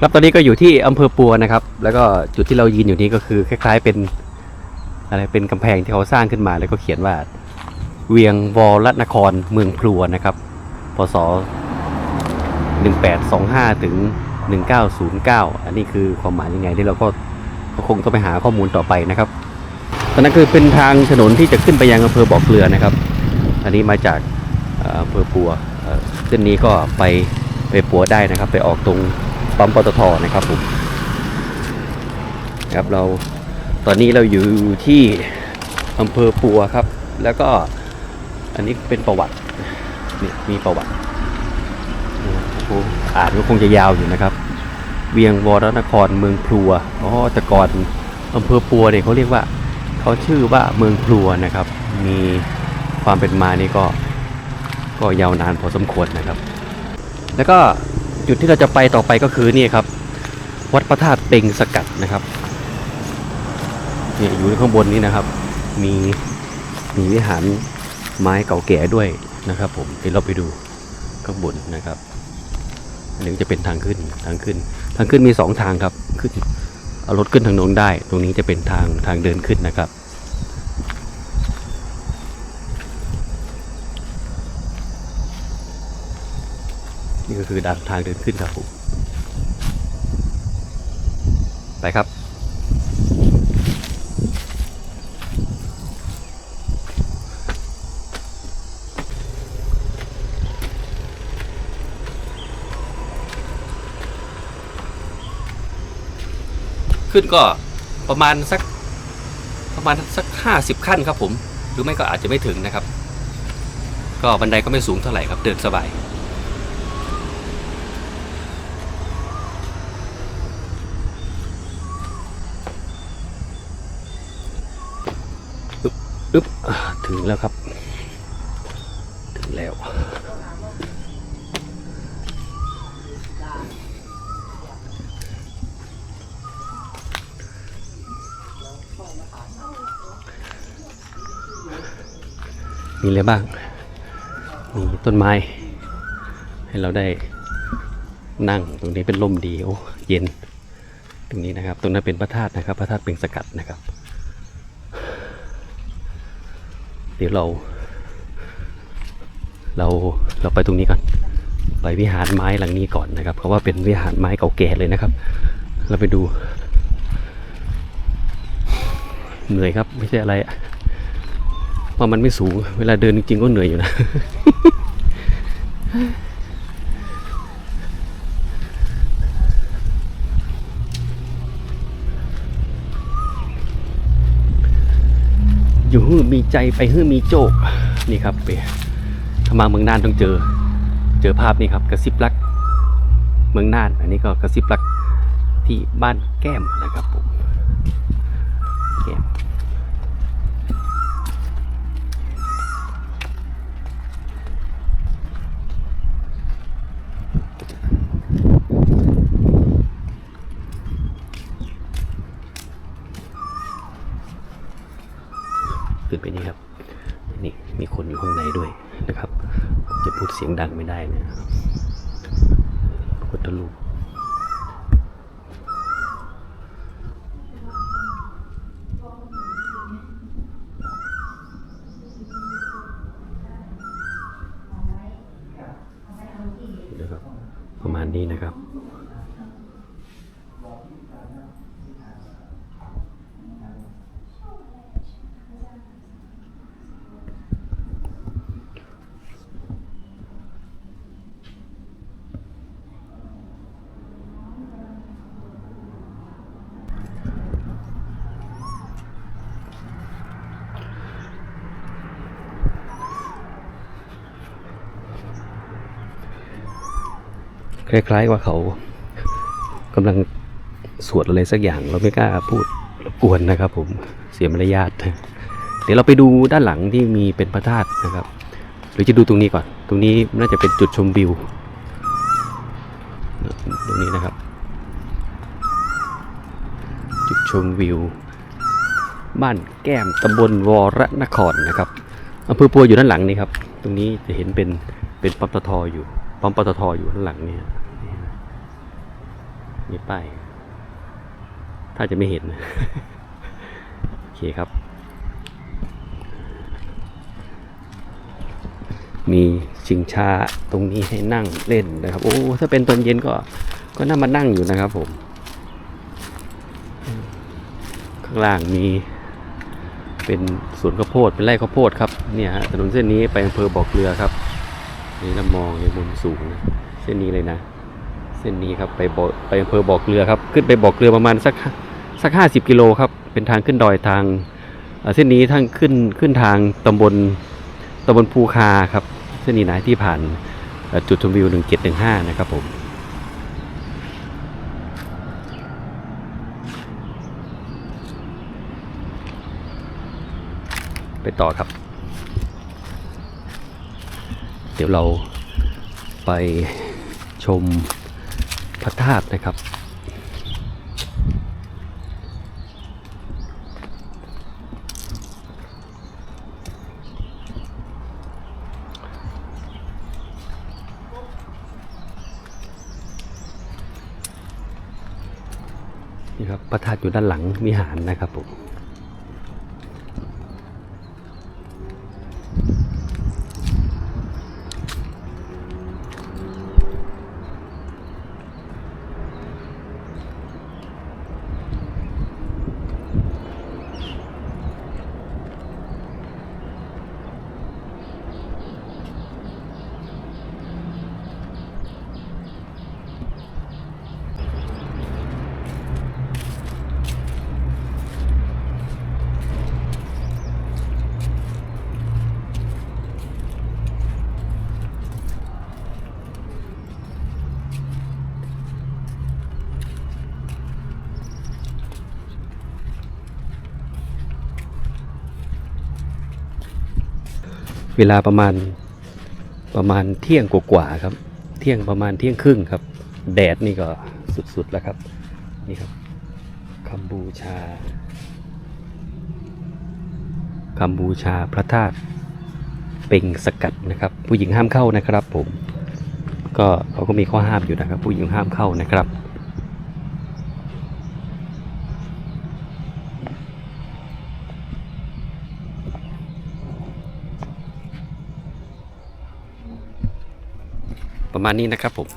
ครับตอนนี้ก็อยู่ที่อำเภอปัวนะครับ แล้วก็จุดที่เรายืนอยู่นี้ก็คือคล้าย ๆ เป็นอะไรเป็นกำแพงที่เขาสร้างขึ้นมาแล้วก็เขียนว่า เวียงวรนครเมืองพลัวนะครับพศ1825ถึง1909 อันนี้คือความหมายยังไงที่เราก็คงต้องไปหาข้อมูลต่อไปนะครับตอนนั้นคือเป็นทางถนนที่จะขึ้นไปยังอำเภอบ่อเกลือนะครับ อันนี้มาจากอำเภอปัวเอ่อเส้นนี้ก็ไปไปปัวได้นะครับ ไปออกตรง ปั๊มปตทนะครับผมครับเราตอนนี้เราอยู่ที่อำเภอปัวครับ แล้วก็อันนี้เป็นประวัตินี่มีประวัติโอ้โหอ่านก็คงจะยาวอยู่นะครับ เวียงวรนครเมืองพลัวอ๋อแต่ก่อนอำเภอปัวเนี่ยเขาเรียกว่าเขาชื่อว่าเมืองพลัวนะครับ มีความเป็นมานี่ก็ก็ยาวนานพอสมควรนะครับ แล้วก็ จุดที่เราจะไปต่อไปก็คือนี่ครับ วัดพระธาตุเต็งสกัดนะครับเนี่ยอยู่ข้างบนนี้นะครับ มีมีวิหารไม้เก่าแก่ด้วยนะครับผมเดี๋ยวเราไปดูข้างบนนะครับอันนี้จะเป็นทางขึ้นทางขึ้น ทางขึ้นมีสองทางครับขึ้นเอารถขึ้นทางโน้นได้ ตรงนี้จะเป็นทางทางเดินขึ้นนะครับ ก็คือด้านทางเดินขึ้นครับผมไปครับ ขึ้นก็ประมาณสักประมาณสักห้าสิบขั้นครับผม หรือไม่ก็อาจจะไม่ถึงนะครับ ก็บันไดก็ไม่สูงเท่าไหร่ครับ เดินสบาย อึ๊บถึงแล้วครับ ถึงแล้วมีอะไรบ้าง มีต้นไม้ ให้เราได้นั่งตรงนี้เป็นร่มดีโอ้เย็น ตรงนี้นะครับ ตรงนั้นเป็นพระธาตุนะครับ พระธาตุเป็นสกัดนะครับ เดี๋ยวเรา เราเราไปตรงนี้ก่อนไปวิหารไม้หลังนี้ก่อนนะครับ เพราะว่าเป็นวิหารไม้เก่าแก่เลยนะครับ เราไปดู เหนื่อยครับ ไม่ใช่อะไรว่ามันไม่สูง เวลาเดินจริงๆก็เหนื่อยอยู่นะ อยู่ฮื้อมีใจไปฮื้อมีโจกนี่ครับไปถ้ามาเมืองน่านต้องเจอ เจอภาพนี่ครับกระซิบรัก เมืองน่าน อันนี้ก็กระซิบรักที่บ้านแก้มนะครับผมแก้ม ขึ้นไปนี่ครับ นี่มีคนอยู่ข้างในด้วยนะครับ จะพูด เสียงดังไม่ได้นะพระพุทธรูปนะครับ ประมาณนี้นะครับ คล้าย ๆ ว่าเขากำลังสวดอะไรสักอย่างเราไม่กล้าพูดรบกวนนะครับ ผมเสียมารยาทเดี๋ยวเราไปดูด้านหลังที่มีเป็นพระธาตุนะครับ หรือจะดูตรงนี้ก่อน ตรงนี้น่าจะเป็นจุดชมวิวตรงนี้นะครับ จุดชมวิว บ้านแก้มตำบลวรนครนะครับอำเภอปัวอยู่ด้านหลังนี่ครับ ตรงนี้จะเห็นเป็นเป็นปั๊มปตทอยู่ปั๊มปตทอยู่ด้านหลังนี่ มีป้าย ถ้าจะไม่เห็น โอเคครับ มีชิงชาตรงนี้ให้นั่งเล่นนะครับ โอ้ ถ้าเป็นตอนเย็นก็ ก็น่ามานั่งอยู่นะครับผม ข้างล่างมีเป็นสวนข้าวโพดเป็นไร่ข้าวโพดครับเนี่ยฮะถนนเส้นนี้ไปอำเภอบ่อเกลือครับ นี่เรามองในมุมสูงนะเส้นนี้เลยนะ เส้นนี้ครับไปบ่อไปอำเภอบ่อเกลือครับขึ้นไปบ่อเกลือประมาณสักสักห้าสิบกิโลครับเป็นทางขึ้นดอยทางเส้นนี้ทางขึ้นขึ้นทางตำบลตำบลภูคาครับเส้นนี้นะที่ผ่านจุดชมวิวหนึ่งเจ็ดหนึ่งห้านะครับผมไปต่อครับ เดี๋ยวเราไปชม ระธาตุนะครับ นี่ครับพระธาตุอยู่ด้านหลังวิหารนะครับผม เวลาประมาณประมาณเที่ยงกว่าๆครับ เที่ยงประมาณเที่ยงครึ่งครับ แดดนี่ก็สุดๆแล้วครับ นี่ครับคัมบูชาคัมบูชาพระธาตุเป่งสกัดนะครับ ผู้หญิงห้ามเข้านะครับผมก็เขาก็มีข้อห้ามอยู่นะครับ ผู้หญิงห้ามเข้านะครับ ประมาณนี้นะครับผม